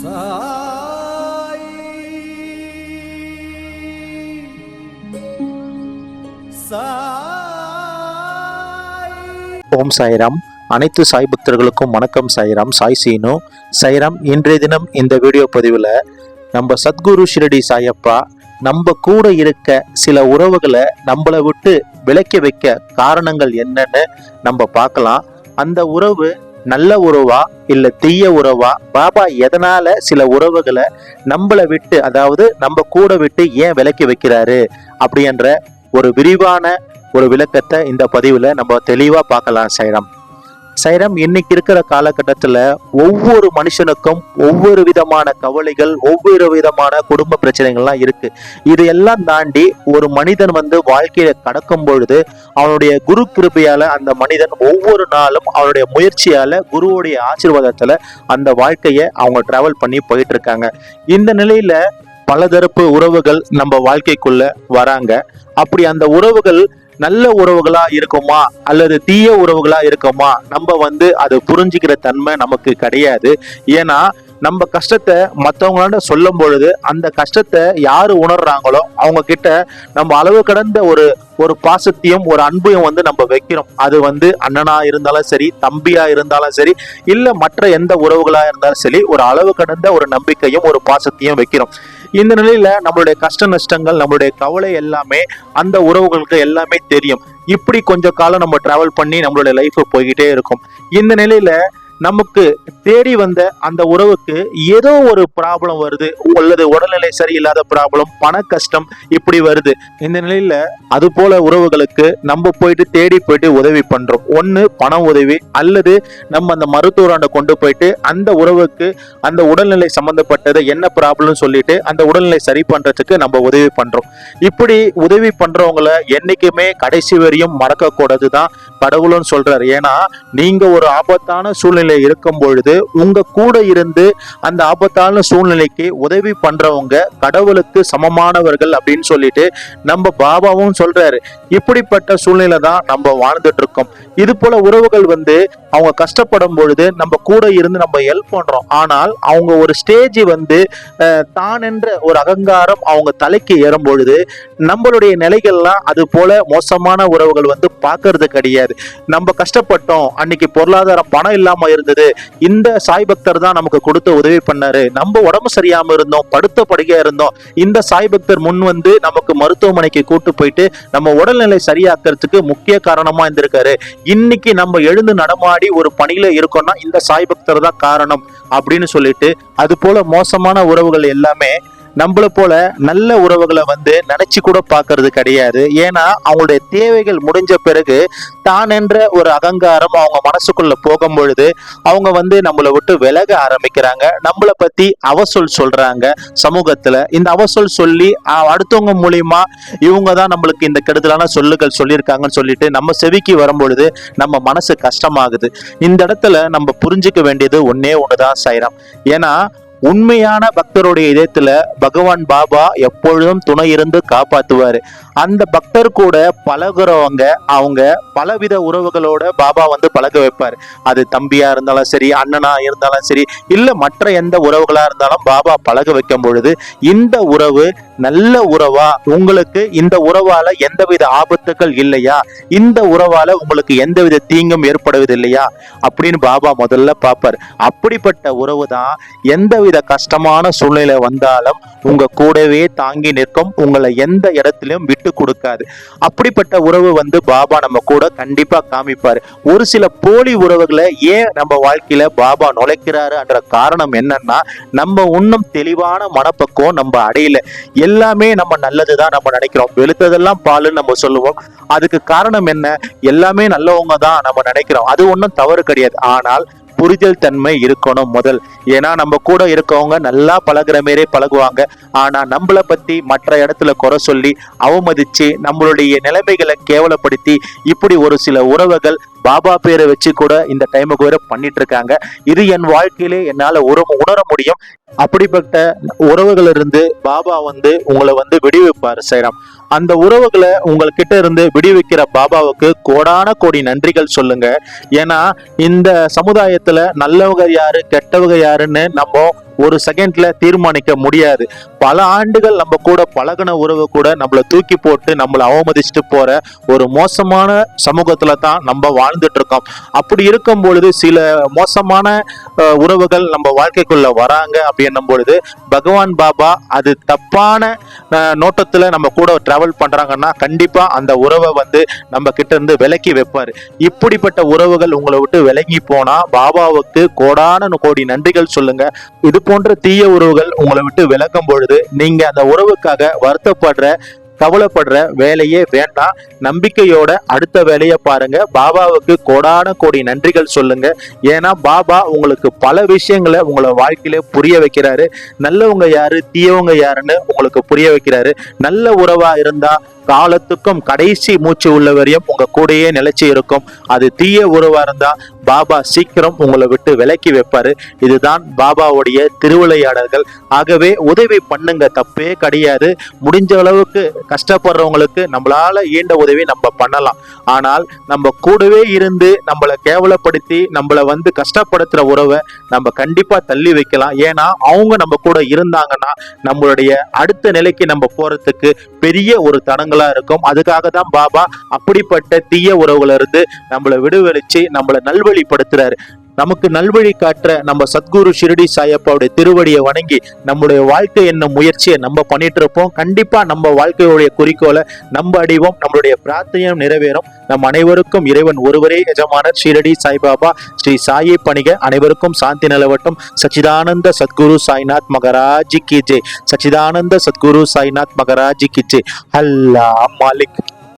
சாய். சாய். ஓம் சாய்ராம். அனைத்து சாய் பக்தர்களுக்கும் வணக்கம் சாய்ராம். சாய் சீனு. சாய்ராம் இன்றைய தினம் இந்த வீடியோ பதிவில் நம்ம சத்குரு ஷிரடி சாயப்பா நம்ம கூட இருக்க சில உறவுகளை நம்மளை விட்டு விலக்கி வைக்க காரணங்கள் என்னன்னு நம்ம பார்க்கலாம். அந்த உறவு நல்ல உறவா இல்ல தீய உறவா? பாபா எதனால சில உறவுகளை நம்மளை விட்டு அதாவது நம்ம கூட விட்டு ஏன் விலக்கி வைக்கிறாரு? அப்படின்ற ஒரு விரிவான ஒரு விளக்கத்தை இந்த பதிவுல நம்ம தெளிவா பார்க்கலாம் சைரம். சைரம் இன்னைக்கு இருக்கிற காலகட்டத்தில் ஒவ்வொரு மனுஷனுக்கும் ஒவ்வொரு விதமான கவலைகள் ஒவ்வொரு விதமான குடும்ப பிரச்சனைகள்லாம் இருக்கு. இது எல்லாம் தாண்டி ஒரு மனிதன் வந்து வாழ்க்கையை கடக்கும் பொழுது அவனுடைய குரு கிருப்பையால அந்த மனிதன் ஒவ்வொரு நாளும் அவனுடைய முயற்சியால குருவுடைய ஆசீர்வாதத்துல அந்த வாழ்க்கையை அவங்க டிராவல் பண்ணி போயிட்டு இருக்காங்க இந்த நிலையில பலதரப்பு உறவுகள் நம்ம வாழ்க்கைக்குள்ள வராங்க. அப்படி அந்த உறவுகள் நல்ல உறவுகளா இருக்குமா? அல்லது தீய உறவுகளா இருக்குமா? நம்ம வந்து அது புரிஞ்சுக்கிற தன்மை நமக்கு கிடையாது. ஏன்னா நம்ம கஷ்டத்தை மற்றவங்களாண்ட சொல்லும் பொழுது அந்த கஷ்டத்தை யாரு உணர்றாங்களோ அவங்க கிட்ட நம்ம அளவு கடந்த ஒரு ஒரு பாசத்தையும் ஒரு அன்பையும் வந்து நம்ம வைக்கிறோம். அது வந்து அண்ணனா இருந்தாலும் சரி தம்பியா இருந்தாலும் சரி இல்ல மற்ற எந்த உறவுகளா இருந்தாலும் சரி ஒரு அளவு கடந்த ஒரு நம்பிக்கையும் ஒரு பாசத்தையும் வைக்கிறோம். இந்த நிலையில நம்மளுடைய கஷ்ட நஷ்டங்கள் நம்மளுடைய கவலை எல்லாமே அந்த உறவுகளுக்கு எல்லாமே தெரியும். இப்படி கொஞ்ச காலம் நம்ம டிராவல் பண்ணி நம்மளுடைய லைஃப் போய்கிட்டே இருக்கும். இந்த நிலையில நமக்கு தேடி வந்த அந்த உறவுக்கு ஏதோ ஒரு ப்ராப்ளம் வருது. அல்லது உடல்நிலை சரியில்லாத ப்ராப்ளம் பண கஷ்டம் இப்படி வருது. இந்த நிலையில அது போல உறவுகளுக்கு நம்ம போயிட்டு தேடி போயிட்டு உதவி பண்றோம். ஒன்று பண உதவி அல்லது நம்ம அந்த மருத்துவராண்ட கொண்டு போயிட்டு அந்த உறவுக்கு அந்த உடல்நிலை சம்பந்தப்பட்டதை என்ன ப்ராப்ளம் சொல்லிட்டு அந்த உடல்நிலை சரி பண்றதுக்கு நம்ம உதவி பண்றோம். இப்படி உதவி பண்றவங்களை என்னைக்குமே கடைசி வரையும் மறக்க கூடாது தான் கடவுளும் சொல்றாரு. ஏன்னா நீங்க ஒரு ஆபத்தான சூழ்நிலை இருக்கும் பொழுது உங்க கூட இருந்து அந்த ஆபத்தான சூழ்நிலைக்கு உதவி பண்றவங்க கடவுளுக்கு சமமானவர்கள் அப்படின்னு சொல்லிட்டு நம்ம பாபாவும் சொல்றாரு. இப்படிப்பட்ட சூழ்நிலை தான் நம்ம வாழ்ந்துட்டு இருக்கோம் இது போல உறவுகள் வந்து அவங்க கஷ்டப்படும் பொழுது நம்ம கூட இருந்து நம்ம ஹெல்ப் பண்றோம். ஆனால் அவங்க ஒரு ஸ்டேஜ் வந்து தான் என்ற ஒரு அகங்காரம் அவங்க தலைக்கு ஏறும் பொழுது நம்மளுடைய நிலைகள்லாம் அது போல மோசமான உறவுகள் வந்து பார்க்கறது கிடையாது. நம்ம கஷ்டப்பட்டோம் அன்னைக்கு பொருளாதாரம் பணம் இல்லாம இருந்தது இந்த இந்த சாய் பக்தர் தான் நமக்கு கொடுத்து உதவி பண்ணாரு. நம்ம உடம்பு சரியாம இருந்தோம் படுத்த படுக்கையா இருந்தோம். இந்த சாய் பக்தர் முன் வந்து நமக்கு மருத்துவமனைக்கு கூட்டு போயிட்டு நம்ம உடல்நிலை சரியாக்குறதுக்கு முக்கிய காரணமா இருந்திருக்காரு. இன்னைக்கு நம்ம எழுந்து நடமாடி ஒரு பணியில இருக்கோம்னா இந்த சாய் பக்தர் தான் காரணம் அப்படின்னு சொல்லிட்டு அது போல மோசமான உறவுகள் எல்லாமே நம்மளை போல நல்ல உறவுகளை வந்து நினைச்சு கூட பார்க்கறது கிடையாது. ஏன்னா அவங்களுடைய தேவைகள் முடிஞ்ச பிறகு தான் என்ற ஒரு அகங்காரம் அவங்க மனசுக்குள்ள போகும் பொழுது அவங்க வந்து நம்மளை விட்டு விலக ஆரம்பிக்கிறாங்க. நம்மளை பத்தி அவசொல் சொல்றாங்க சமூகத்துல. இந்த அவசொல் சொல்லி அடுத்தவங்க மூலியமா இவங்க தான் நம்மளுக்கு இந்த கெடுதலான சொல்லுகள் சொல்லியிருக்காங்கன்னு சொல்லிட்டு நம்ம செவிக்கு வரும் பொழுது நம்ம மனசு கஷ்டமாகுது. இந்த இடத்துல நம்ம புரிஞ்சுக்க வேண்டியது ஒன்னே ஒண்ணுதான் சைரம். ஏன்னா உண்மையான பக்தருடைய இதயத்துல பகவான் பாபா எப்பொழுதும் துணை இருந்து காப்பாத்துவாரு. அந்த பக்தர் கூட பழகுறவங்க அவங்க பலவித உறவுகளோட பாபா வந்து பழக வைப்பார். அது தம்பியா இருந்தாலும் சரி அண்ணனா இருந்தாலும் சரி இல்ல மற்ற எந்த உறவுகளா இருந்தாலும் பாபா பழக வைக்கும் பொழுது இந்த உறவு நல்ல உறவா? உங்களுக்கு இந்த உறவால எந்தவித ஆபத்துகள் இல்லையா? இந்த உறவால உங்களுக்கு எந்தவித தீங்கும் ஏற்படுவது இல்லையா அப்படின்னு பாபா முதல்ல பார்ப்பார் அப்படிப்பட்ட உறவு தான் எந்தவித கஷ்டமான சூழ்நிலை வந்தாலும் உங்க கூடவே தாங்கி நிற்கும். உங்களை எந்த இடத்திலும் விட்டு கொடுக்காது. அப்படிப்பட்ட உறவு வந்து பாபா நம்ம கூட கண்டிப்பா காமிப்பாரு. ஒரு சில போலி உறவுகளை ஏன் நம்ம வாழ்க்கையில பாபா நுழைக்கிறாரு என்ற காரணம் என்னன்னா நம்ம இன்னும் தெளிவான மனப்பக்குவம் நம்ம அடையல. எல்லாமே நம்ம நல்லதுதான் நம்ம நினைக்கிறோம். வெளுத்ததெல்லாம் பாலுன்னு நம்ம சொல்லுவோம். அதுக்கு காரணம் என்ன? எல்லாமே நல்லவங்க தான் நம்ம நினைக்கிறோம். அது ஒன்றும் தவறு கிடையாது. ஆனால் புரிதல் தன்மை இருக்கணும் முதல். ஏன்னா நம்ம கூட இருக்கவங்க நல்லா பழகுற மாரி பழகுவாங்க. ஆனா நம்மள பத்தி மற்ற இடத்துல குறை சொல்லி அவமதிச்சு நம்மளுடைய நிலைமைகளை கேவலப்படுத்தி இப்படி ஒரு சில உறவுகள் பாபா பேரை வச்சு கூட இந்த டைமுக்கு வேற பண்ணிட்டு இருக்காங்க இது என் வாழ்க்கையிலே என்னால் உறவு உணர முடியும். அப்படிப்பட்ட உறவுகள் இருந்து பாபா வந்து உங்களை வந்து விடுவிப்பார் சைராம். அந்த உறவுகளை உங்கள்கிட்ட இருந்து விடுவிக்கிற பாபாவுக்கு கோடான கோடி நன்றிகள் சொல்லுங்க. ஏன்னா இந்த சமுதாயத்துல நல்லவங்க யாரு கெட்டவங்க யாருன்னு நம்ம ஒரு செகண்ட்ல தீர்மானிக்க முடியாது. பல ஆண்டுகள் நம்ம கூட பழகுன உறவு கூட நம்மளை தூக்கி போட்டு நம்மளை அவமதிச்சுட்டு போற ஒரு மோசமான சமூகத்துல தான் நம்ம வாழ்ந்துட்டு இருக்கோம் அப்படி இருக்கும் பொழுது சில மோசமான உறவுகள் நம்ம வாழ்க்கைக்குள்ள வராங்க அப்படின்னும் பொழுது பகவான் பாபா அது தப்பான நோட்டத்துல நம்ம கூட டிராவல் பண்றாங்கன்னா கண்டிப்பா அந்த உறவை வந்து நம்ம கிட்ட இருந்து விலக்கி வைப்பாரு. இப்படிப்பட்ட உறவுகள் உங்களை விட்டு விலகி போனா பாபாவுக்கு கோடான கோடி நன்றிகள் சொல்லுங்க. இது போன்ற தீய உறவுகள் உங்களை விட்டு விளக்கும் பொழுது நீங்க அந்த உறவுக்காக வருத்தப்படுற கவலைப்படுற வேலையே வேண்டாம். நம்பிக்கையோட அடுத்த வேலையை பாருங்க. பாபாவுக்கு கோடான கோடி நன்றிகள் சொல்லுங்க. ஏன்னா பாபா உங்களுக்கு பல விஷயங்களை உங்களை வாழ்க்கையில புரிய வைக்கிறாரு. நல்லவங்க யாரு தீயவங்க யாருன்னு உங்களுக்கு புரிய வைக்கிறாரு. நல்ல உறவா இருந்தா காலத்துக்கும் கடைசி மூச்சு உள்ளவரையும் உங்க கூடயே நிலைச்சு இருக்கும். அது தீய உறவா இருந்தா பாபா சீக்கிரம் உங்களை விட்டு விலக்கி வைப்பாரு. இதுதான் பாபாவுடைய திருவிளையாடல்கள். ஆகவே உதவி பண்ணுங்க தப்பே கிடையாது. முடிஞ்ச அளவுக்கு கஷ்டப்படுறவங்களுக்கு நம்மளால ஈண்ட உதவி நம்ம பண்ணலாம். ஆனால் நம்ம கூடவே இருந்து நம்மளை கேவலப்படுத்தி நம்மளை வந்து கஷ்டப்படுத்துற உறவை நம்ம கண்டிப்பா தள்ளி வைக்கலாம். ஏன்னா அவங்க நம்ம கூட இருந்தாங்கன்னா நம்மளுடைய அடுத்த நிலைக்கு நம்ம போறதுக்கு பெரிய ஒரு தடங்கள் இருக்கும். அதுக்காக தான் பாபா அப்படிப்பட்ட தீய உறவுல இருந்து நம்மளை விடுவிச்சு நம்மளை நல்வழிப்படுத்துறாரு. நமக்கு நல்வழி காட்டுற நம்ம சத்குரு ஷிரடி சாயப்பாவுடைய திருவடியை வணங்கி நம்முடைய வாழ்க்கை என்னும் முயற்சியை நம்ம பண்ணிட்டு இருப்போம் கண்டிப்பா நம்ம வாழ்க்கையுடைய குறிக்கோளை நம்ம அடிவோம். நம்மளுடைய பிரார்த்தனையும் நிறைவேறும். நம் அனைவருக்கும் இறைவன் ஒருவரே எஜமானர் ஷிரடி சாய்பாபா ஸ்ரீ சாயை பணிக. அனைவருக்கும் சாந்தி நிலவட்டும். சச்சிதானந்த சத்குரு சாய்நாத் மகராஜி கி ஜே சச்சிதானந்த சத்குரு சாய்நாத் மகராஜி கி ஜே அல்லா மாலிக்.